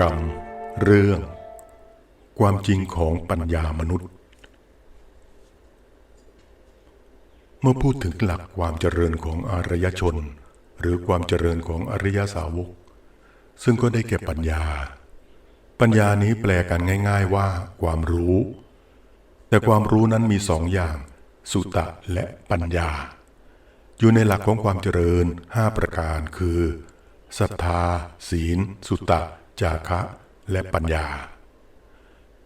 กรรม เรื่อง ความจริงของปัญญามนุษย์ เมื่อพูดถึงหลักความเจริญของอารยชน หรือความเจริญของอริยสาวก ซึ่งก็ได้แก่ปัญญา ปัญญานี้แปลกันง่าย ๆว่า ความรู้ แต่ความรู้นั้นมีสองอย่าง สุตะและปัญญา อยู่ในหลักของความเจริญห้าประการคือศรัทธา ศีล สุตะ จาคะ และปัญญา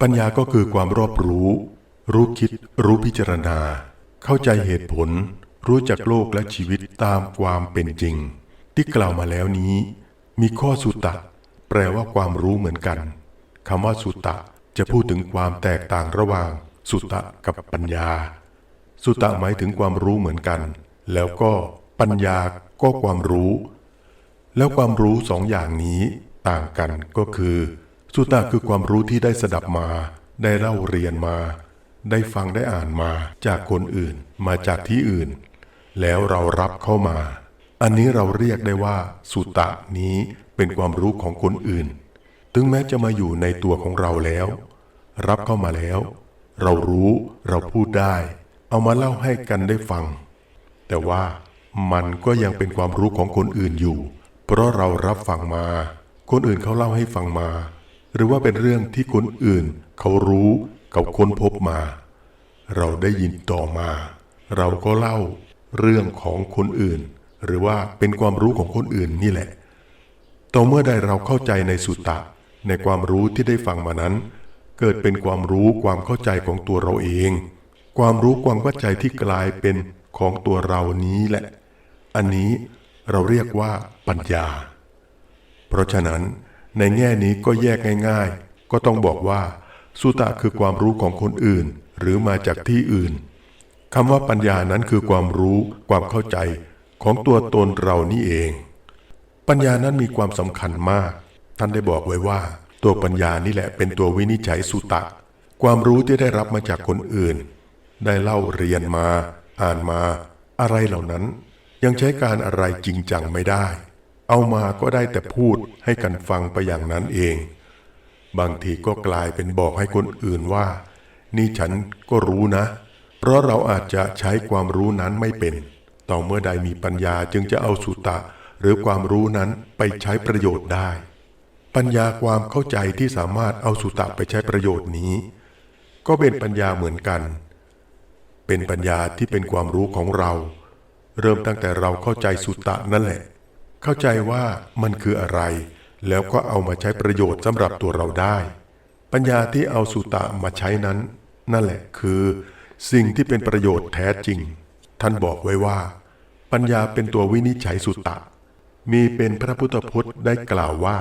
ปัญญาก็คือความรอบรู้ รู้คิด รู้พิจารณา เข้าใจเหตุผล รู้จักโลกและชีวิตตามความเป็นจริง ที่กล่าวมาแล้วนี้ มีข้อสุตะ แปลว่าความรู้เหมือนกันคำว่าสุตะจะพูดถึงความแตกต่างระหว่าง สุตะกับปัญญา สุตะหมายถึงความรู้เหมือนกัน แล้วก็ปัญญาก็ความรู้ แล้วความรู้สองอย่างนี้ ต่างกันก็คือสุตตะคือความรู้ที่ได้สดับมา ได้เล่าเรียนมา ได้ฟังได้อ่านมาจากคนอื่น มาจากที่อื่น แล้วเรารับเข้ามา อันนี้เราเรียกได้ว่า สุตะนี้เป็นความรู้ของคนอื่น ถึงแม้จะมาอยู่ในตัวของเราแล้ว รับเข้ามาแล้ว เรารู้เราพูดได้ เอามาเล่าให้กันได้ฟัง แต่ว่ามันก็ยังเป็นความรู้ของคนอื่นอยู่ เพราะเรารับฟังมา คนอื่นเขาเล่าให้ฟังมา หรือว่าเป็นเรื่องที่คนอื่นเขารู้เขาค้นพบมา เราได้ยินต่อมา เราก็เล่าเรื่องของคนอื่น หรือว่าเป็นความรู้ของคนอื่นนี่แหละ ต่อเมื่อใดเราเข้าใจในสุตตะ ในความรู้ที่ได้ฟังมานั้น เกิดเป็นความรู้ความเข้าใจของตัวเราเอง ความรู้ความเข้าใจที่กลายเป็นของตัวเรานี้แหละ อันนี้เราเรียกว่าปัญญา เพราะฉะนั้นในแง่นี้ก็แยกง่าย ๆ ก็ต้องบอกว่าสุตะคือความรู้ของคนอื่น หรือมาจากที่อื่นคำว่าปัญญานั้นคือความรู้ความเข้าใจของตัวตนเรานี่เอง ปัญญานั้นมีความสำคัญมาก ท่านได้บอกไว้ว่า ตัวปัญญานี่แหละเป็นตัววินิจฉัยสุตะ ความรู้ที่ได้รับมาจากคนอื่น ได้เล่าเรียนมา อ่านมา อะไรเหล่านั้น ยังใช้การอะไรจริงจังไม่ได้ เอามาก็ได้แต่พูดให้กันฟังไปอย่างนั้นเอง บางทีก็กลายเป็นบอกให้คนอื่นว่า นี่ฉันก็รู้นะ เพราะเราอาจจะใช้ความรู้นั้นไม่เป็น ต่อเมื่อใดมีปัญญาจึงจะเอาสุตะ หรือความรู้นั้นไปใช้ประโยชน์ได้ ปัญญาความเข้าใจที่สามารถเอาสุตะไปใช้ประโยชน์นี้ ก็เป็นปัญญาเหมือนกัน เป็นปัญญาที่เป็นความรู้ของเรา เริ่มตั้งแต่เราเข้าใจสุตตะนั่นแหละ เข้าใจว่ามันคืออะไร แล้วก็เอามาใช้ประโยชน์สำหรับตัวเราได้ ปัญญาที่เอาสุตตะมาใช้นั้น นั่นแหละคือ สิ่งที่เป็นประโยชน์แท้จริง ท่านบอกไว้ว่า ปัญญาเป็นตัววินิจฉัยสุตตะมีเป็นพระพุทธพจน์ได้กล่าวว่า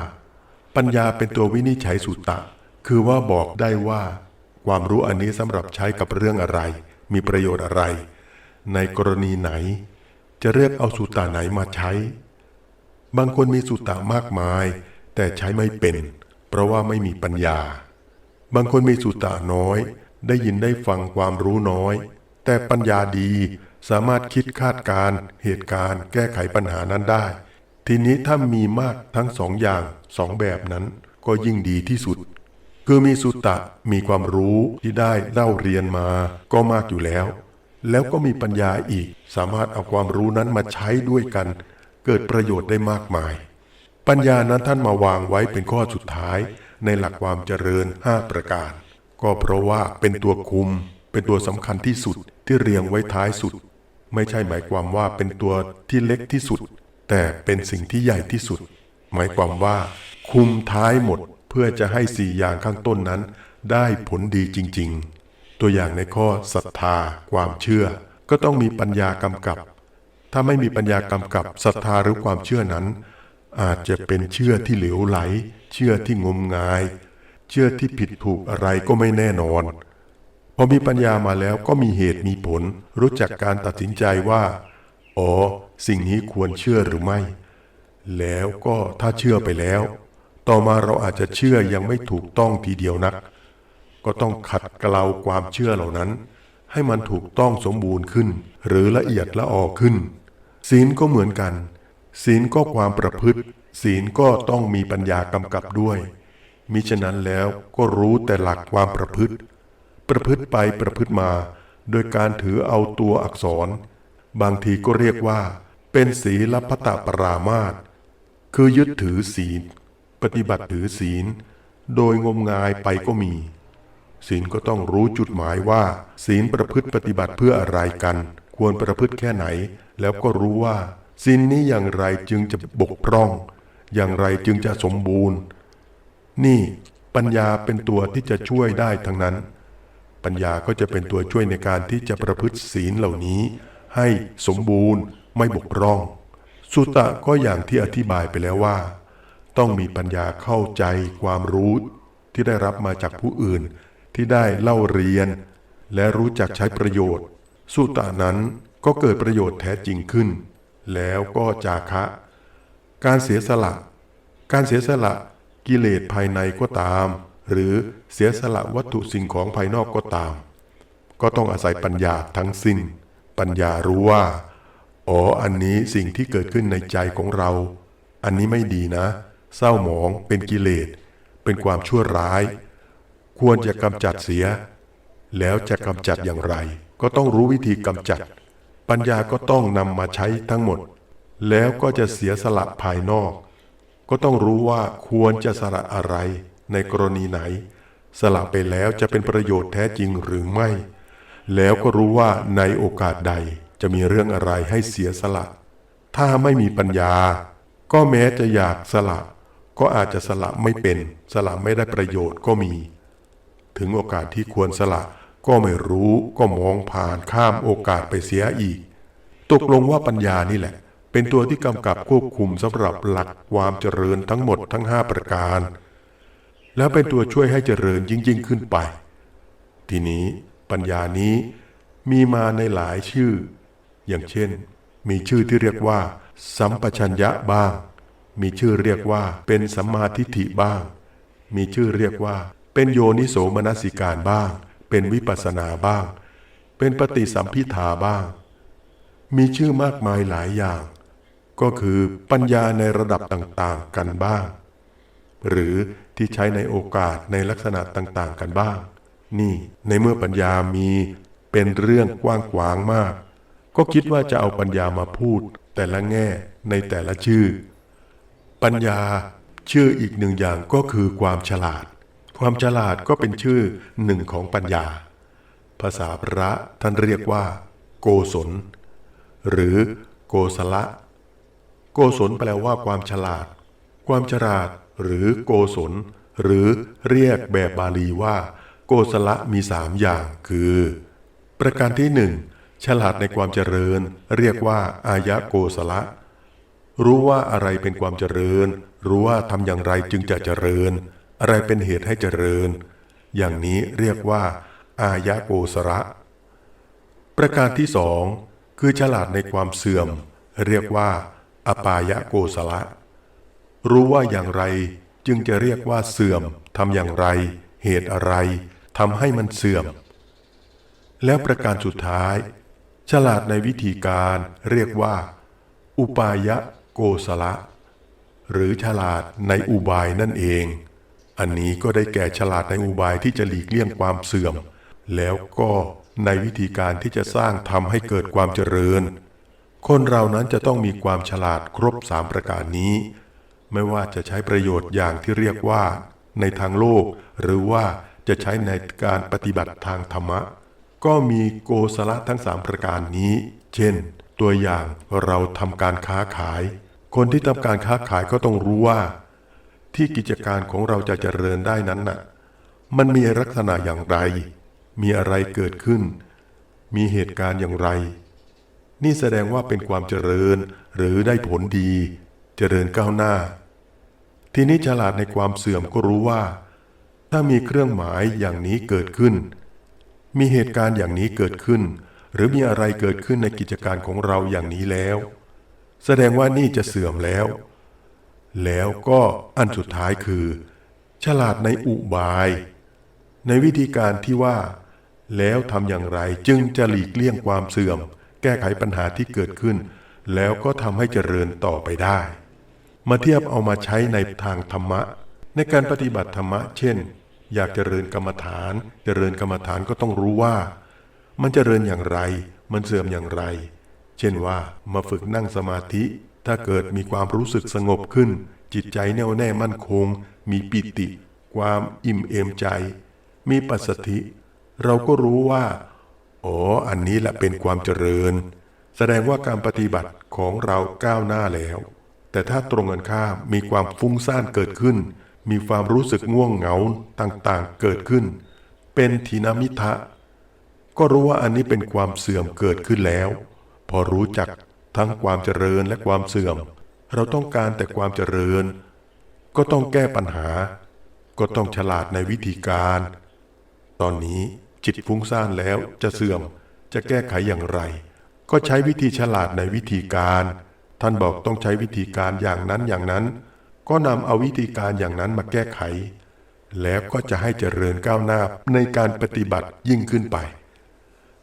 ปัญญาเป็นตัววินิจฉัยสุตตะ คือว่าบอกได้ว่า ความรู้อันนี้สำหรับใช้กับเรื่องอะไร มีประโยชน์อะไร ในกรณีไหน จะเรียกเอาสุตตะไหนมาใช้ บางคนมีสุตตะมากมาย แต่ใช้ไม่เป็น เพราะว่าไม่มีปัญญา บางคนมีสุตตะน้อย ได้ยินได้ฟังความรู้น้อย แต่ปัญญาดีสามารถคิดคาดการณ์เหตุการณ์แก้ไขปัญหานั้นได้ ทีนี้ถ้ามีมากทั้งสองอย่างสองแบบนั้น ก็ยิ่งดีที่สุด คือมีสุตตะมีความรู้ที่ได้เล่าเรียนมาก็มากอยู่แล้ว แล้วก็มีปัญญาอีกสามารถเอาความรู้นั้นมาใช้ด้วยกัน เกิดประโยชน์ได้มากมาย ปัญญานั้นท่านมาวางไว้เป็นข้อสุดท้ายในหลักความเจริญ 5 ประการ ก็เพราะว่าเป็นตัวคุม เป็นตัวสำคัญที่สุดที่เรียงไว้ท้ายสุด ไม่ใช่หมายความว่าเป็นตัวที่เล็กที่สุด แต่เป็นสิ่งที่ใหญ่ที่สุด หมายความว่า คุมท้ายหมดเพื่อจะให้สี่อย่างข้างต้นนั้น ได้ผลดีจริง ๆ ตัวอย่างในข้อศรัทธา ความเชื่อ ก็ต้องมีปัญญากำกับ ถ้าไม่มีปัญญากำกับศรัทธาหรือความเชื่อนั้น อาจจะเป็นเชื่อที่เหลวไหล เชื่อที่งมงาย เชื่อที่ผิดถูกอะไรก็ไม่แน่นอนพอมีปัญญามาแล้วก็มีเหตุมีผล รู้จักการตัดสินใจว่า อ๋อ สิ่งนี้ควรเชื่อหรือไม่ แล้วก็ถ้าเชื่อไปแล้ว ต่อมาเราอาจจะเชื่อยังไม่ถูกต้องทีเดียวนัก ก็ต้องขัดเกลาความเชื่อเหล่านั้น ให้มันถูกต้องสมบูรณ์ขึ้น หรือละเอียดละออขึ้น ศีลก็เหมือนกัน ศีลก็ความประพฤติ ศีลก็ต้องมีปัญญากำกับด้วย มิฉะนั้นแล้วก็รู้แต่หลักความประพฤติ ประพฤติไปประพฤติมา โดยการถือเอาตัวอักษร บางทีก็เรียกว่า เป็นศีลพัตปรามาสคือยึดถือศีล ปฏิบัติถือศีล โดยงมงายไปก็มี ศีลก็ต้องรู้จุดหมายว่า ศีลประพฤติปฏิบัติเพื่ออะไรกัน ควรประพฤติแค่ไหน แล้วก็รู้ว่าศีลนี้อย่างไรจึงจะบกพร่อง อย่างไรจึงจะสมบูรณ์ นี่ปัญญาเป็นตัวที่จะช่วยได้ทั้งนั้น ปัญญาก็จะเป็นตัวช่วยในการที่จะประพฤติศีลเหล่านี้ ให้สมบูรณ์ไม่บกพร่อง สุตะก็อย่างที่อธิบายไปแล้วว่า ต้องมีปัญญาเข้าใจความรู้ที่ได้รับมาจากผู้อื่นที่ได้เล่าเรียน และรู้จักใช้ประโยชน์ สุตตะนั้น ก็เกิดประโยชน์แท้จริงขึ้น แล้วก็จาคะ การเสียสละ การเสียสละกิเลสภายในก็ตาม หรือเสียสละวัตถุสิ่งของภายนอกก็ตาม ก็ต้องอาศัยปัญญาทั้งสิ้น ปัญญารู้ว่า อ๋อ อันนี้สิ่งที่เกิดขึ้นในใจของเรา อันนี้ไม่ดีนะ เศร้าหมองเป็นกิเลส เป็นความชั่วร้าย ควรจะกำจัดเสีย แล้วจะกำจัดอย่างไร ก็ต้องรู้วิธีกำจัด ปัญญาก็ต้องนำมาใช้ทั้งหมด แล้วก็จะเสียสละภายนอก ก็ต้องรู้ว่าควรจะสละอะไร ในกรณีไหน สละไปแล้วจะเป็นประโยชน์แท้จริงหรือไม่ แล้วก็รู้ว่าในโอกาสใดจะมีเรื่องอะไรให้เสียสละ ถ้าไม่มีปัญญา ก็แม้จะอยากสละ ก็อาจจะสละไม่เป็น สละไม่ได้ประโยชน์ก็มี ถึงโอกาสที่ควรสละ ก็ไม่รู้ก็มองผ่านข้ามโอกาสไปเสียอีก ตกลงว่าปัญญานี่แหละ เป็นตัวที่กำกับควบคุมสำหรับหลักความเจริญทั้งหมดทั้งห้าประการ แล้วเป็นตัวช่วยให้เจริญยิ่งยิ่งขึ้นไป ทีนี้ปัญญานี้มีมาในหลายชื่อ อย่างเช่น มีชื่อที่เรียกว่า สัมปชัญญะบ้าง มีชื่อเรียกว่าเป็นสัมมาทิฏฐิบ้าง มีชื่อเรียกว่า เป็นโยนิโสมนสิการบ้าง เป็นวิปัสสนาบ้าง เป็นปฏิสัมพิทาบ้าง มีชื่อมากมายหลายอย่าง ก็คือปัญญาในระดับต่างๆกันบ้าง หรือที่ใช้ในโอกาสในลักษณะต่างๆกันบ้าง นี่ในเมื่อปัญญามีเป็นเรื่องกว้างขวางมาก ก็คิดว่าจะเอาปัญญามาพูด แต่ละแง่ในแต่ละชื่อ ปัญญาชื่ออีกหนึ่งอย่างก็คือความฉลาด ความฉลาดก็เป็นชื่อหนึ่งของปัญญา ภาษาพระท่านเรียกว่า โกศล หรือโกศละ โกศลแปลว่าความฉลาด ความฉลาดหรือโกศล หรือเรียกแบบบาลีว่า โกศละมีสามอย่างคือ ประการที่หนึ่งฉลาดในความเจริญ เรียกว่า อายะโกศละ รู้ว่าอะไรเป็นความเจริญ รู้ว่าทำอย่างไรจึงจะเจริญ อะไรเป็นเหตุให้เจริญ อย่างนี้เรียกว่า อายะโกศละประการที่สองคือฉลาดในความเสื่อม เรียกว่า อปายะโกศละรู้ว่าอย่างไรจึงจะเรียกว่าเสื่อมทำอย่างไร เหตุอะไรทำให้มันเสื่อม แล้วประการสุดท้าย ฉลาดในวิธีการเรียกว่า อุปายะโกศละหรือฉลาดในอุบายนั่นเอง อันนี้ก็ได้แก่ฉลาดในอุบายที่จะหลีกเลี่ยงความเสื่อม แล้วก็ในวิธีการที่จะสร้างทำให้เกิดความเจริญ คนเรานั้นจะต้องมีความฉลาดครบสามประการนี้ ไม่ว่าจะใช้ประโยชน์อย่างที่เรียกว่า ในทางโลก หรือว่าจะใช้ในการปฏิบัติทางธรรมะ ก็มีโกศลทั้งสามประการนี้ เช่น ตัวอย่างเราทำการค้าขาย คนที่ทำการค้าขายก็ต้องรู้ว่า ที่กิจการของเราจะเจริญได้นั้นน่ะ มันมีลักษณะอย่างไร มีอะไรเกิดขึ้น มีเหตุการณ์อย่างไร นี่แสดงว่าเป็นความเจริญหรือได้ผลดี เจริญก้าวหน้า ทีนี้ฉลาดในความเสื่อมก็รู้ว่า ถ้ามีเครื่องหมายอย่างนี้เกิดขึ้น มีเหตุการณ์อย่างนี้เกิดขึ้น หรือมีอะไรเกิดขึ้นในกิจการของเราอย่างนี้แล้ว แสดงว่านี่จะเสื่อมแล้ว แล้วก็อันสุดท้ายคือ ฉลาดในอุบาย ในวิธีการที่ว่า แล้วทำอย่างไรจึงจะหลีกเลี่ยงความเสื่อม แก้ไขปัญหาที่เกิดขึ้น แล้วก็ทำให้เจริญต่อไปได้ มาเทียบเอามาใช้ในทางธรรมะ ในการปฏิบัติธรรมะ เช่น อยากเจริญกรรมฐาน เจริญกรรมฐานก็ต้องรู้ว่า มันเจริญอย่างไร มันเสื่อมอย่างไร เช่นว่ามาฝึกนั่งสมาธิ ถ้าเกิดมีความรู้สึกสงบขึ้น จิตใจแน่วแน่มั่นคง มีปิติ ความอิ่มเอมใจ มีปัสสธิ เราก็รู้ว่าอ๋ออันนี้แหละเป็นความเจริญ แสดงว่าการปฏิบัติของเราก้าวหน้าแล้ว แต่ถ้าตรงกันข้ามมีความฟุ้งซ่านเกิดขึ้น มีความรู้สึกง่วงเหงาต่างๆ เกิดขึ้น เป็นทีนามิทะก็รู้ว่าอันนี้เป็นความเสื่อมเกิดขึ้นแล้ว พอรู้จัก ทั้งความเจริญและความเสื่อม เราต้องการแต่ความเจริญ ก็ต้องแก้ปัญหา ก็ต้องฉลาดในวิธีการ ตอนนี้จิตฟุ้งซ่านแล้วจะเสื่อมจะแก้ไขอย่างไร ก็ใช้วิธีฉลาดในวิธีการ ท่านบอกต้องใช้วิธีการอย่างนั้นอย่างนั้น ก็นำเอาวิธีการอย่างนั้นมาแก้ไข แล้วก็จะให้เจริญก้าวหน้าในการปฏิบัติยิ่งขึ้นไป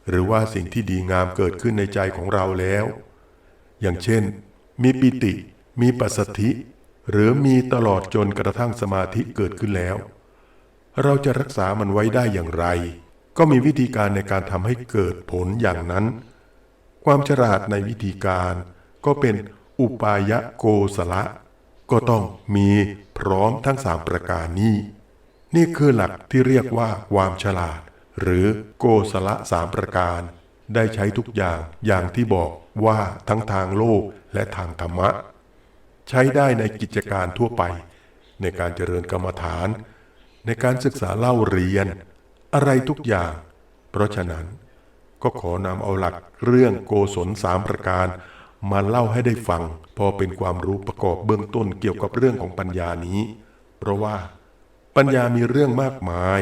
หรือว่าสิ่งที่ดีงามเกิดขึ้นในใจของเราแล้ว อย่างเช่น มีปิติ มีปัสสธิ หรือมีตลอดจนกระทั่งสมาธิเกิดขึ้นแล้ว เราจะรักษามันไว้ได้อย่างไร ก็มีวิธีการในการทำให้เกิดผลอย่างนั้น ความฉลาดในวิธีการก็เป็นอุปายะโกสละ ก็ต้องมีพร้อมทั้งสามประการนี้ นี่คือหลักที่เรียกว่าความฉลาด หรือโกสละสามประการ ได้ใช้ทุกอย่างอย่างที่บอก ว่าทั้งทางโลกและทางธรรมะ ใช้ได้ในกิจการทั่วไป ในการเจริญกรรมฐาน ในการศึกษาเล่าเรียน อะไรทุกอย่าง เพราะฉะนั้น ก็ขอนำเอาหลักเรื่องโกศลสามประการ มาเล่าให้ได้ฟัง พอเป็นความรู้ประกอบเบื้องต้นเกี่ยวกับเรื่องของปัญญานี้ เพราะว่า ปัญญามีเรื่องมากมาย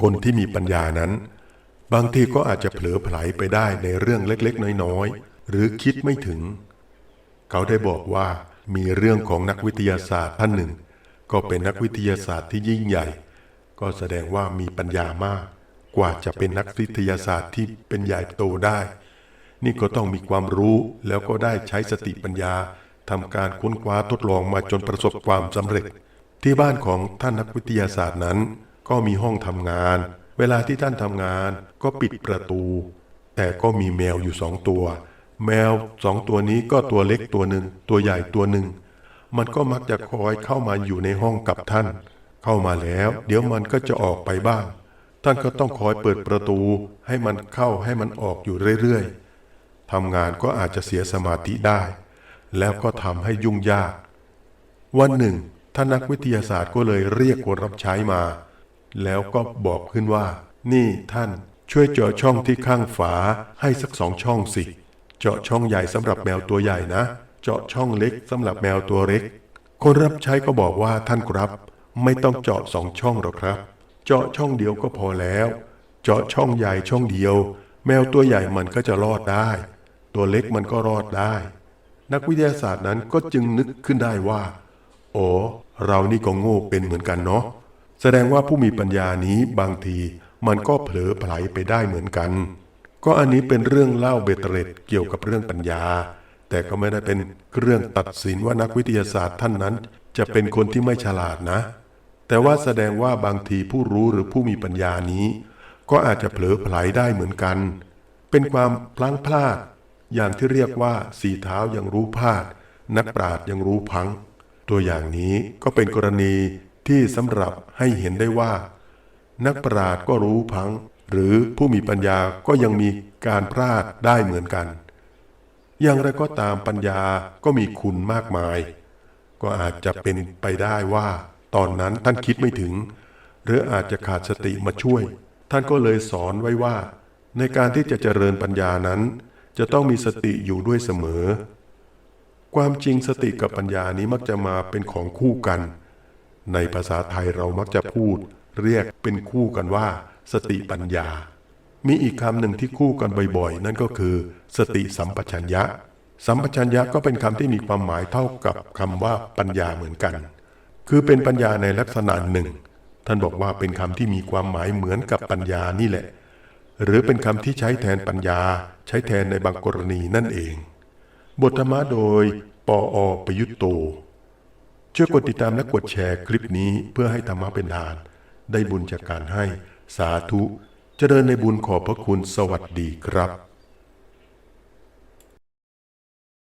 คนที่มีปัญญานั้นบางทีก็อาจจะเผลอไผลไปได้ในเรื่องเล็ก ๆ น้อย ๆ หรือคิดไม่ถึง เขาได้บอกว่ามีเรื่องของนักวิทยาศาสตร์ท่านหนึ่ง ก็เป็นนักวิทยาศาสตร์ที่ยิ่งใหญ่ ก็แสดงว่ามีปัญญามาก กว่าจะเป็นนักวิทยาศาสตร์ที่เป็นใหญ่โตได้ นี่ก็ต้องมีความรู้แล้วก็ได้ใช้สติปัญญาทำการค้นคว้าทดลองมาจนประสบความสำเร็จ ที่บ้านของท่านนักวิทยาศาสตร์นั้น ก็มีห้องทำงาน เวลาที่ท่านทำงานก็ปิดประตู แต่ก็มีแมวอยู่สองตัว แมวสองตัวนี้ก็ตัวเล็กตัวหนึ่งตัวใหญ่ตัวหนึ่ง มันก็มักจะคอยเข้ามาอยู่ในห้องกับท่าน เข้ามาแล้ว เดี๋ยวมันก็จะออกไปบ้าง ท่านก็ต้องคอยเปิดประตู ให้มันเข้าให้มันออกอยู่เรื่อยๆทำงานก็อาจจะเสียสมาธิได้ แล้วก็ทำให้ยุ่งยาก วันหนึ่งท่านนักวิทยาศาสตร์ก็เลยเรียกคนรับใช้มา แล้วก็บอกขึ้นว่า นี่ท่านช่วยเจาะช่องที่ข้างฝาให้สักสองช่องสิ เจาะช่องใหญ่สำหรับแมวตัวใหญ่นะ เจาะช่องเล็กสำหรับแมวตัวเล็ก คนรับใช้ก็บอกว่าท่านครับ ไม่ต้องเจาะสองช่องหรอกครับ เจาะช่องเดียวก็พอแล้ว เจาะช่องใหญ่ช่องเดียว แมวตัวใหญ่มันก็จะรอดได้ ตัวเล็กมันก็รอดได้ นักวิทยาศาสตร์นั้นก็จึงนึกขึ้นได้ว่า โอ้เรานี่ก็โง่เป็นเหมือนกันเนาะแสดงว่าผู้มีปัญญานี้บางทีมันก็เผลอไผลไปได้เหมือนกัน ก็อันนี้เป็นเรื่องเล่าเบตเตร็ดเกี่ยวกับเรื่องปัญญา แต่ก็ไม่ได้เป็นเรื่องตัดสินว่านักวิทยาศาสตร์ท่านนั้น จะเป็นคนที่ไม่ฉลาดนะ แต่ว่าแสดงว่าบางทีผู้รู้หรือผู้มีปัญญานี้ ก็อาจจะเผลอไผลได้เหมือนกัน เป็นความพลั้งพลาด อย่างที่เรียกว่าสีเท้ายังรู้พลาด นักปราดยังรู้พัง ตัวอย่างนี้ก็เป็นกรณีที่สำหรับให้เห็นได้ว่า นักปราดก็รู้พัง หรือผู้มีปัญญาก็ยังมีการพลาดได้เหมือนกัน อย่างไรก็ตามปัญญาก็มีคุณมากมาย ก็อาจจะเป็นไปได้ว่า ตอนนั้นท่านคิดไม่ถึง หรืออาจจะขาดสติมาช่วย ท่านก็เลยสอนไว้ว่า ในการที่จะเจริญปัญญานั้น จะต้องมีสติอยู่ด้วยเสมอ ความจริงสติกับปัญญานี้มักจะมาเป็นของคู่กัน ในภาษาไทยเรามักจะพูด เรียกเป็นคู่กันว่า สติปัญญา มีอีกคำหนึ่งที่คู่กันบ่อยๆ นั่นก็คือ สติสัมปชัญญะ สัมปชัญญะก็เป็นคำที่มีความหมายเท่ากับคำว่าปัญญาเหมือนกัน คือเป็นปัญญาในลักษณะหนึ่ง ท่านบอกว่าเป็นคำที่มีความหมายเหมือนกับปัญญานี่แหละ หรือเป็นคำที่ใช้แทนปัญญา ใช้แทนในบางกรณีนั่นเอง บทธรรมะโดยปออประยุตโตชช่วยกดติดตามและกดแชร์คลิปนี้เพื่อให้ธรรมะเป็นทาน ได้บุญจากการให้ สาธุเจริญในบุญขอบพระคุณสวัสดีครับ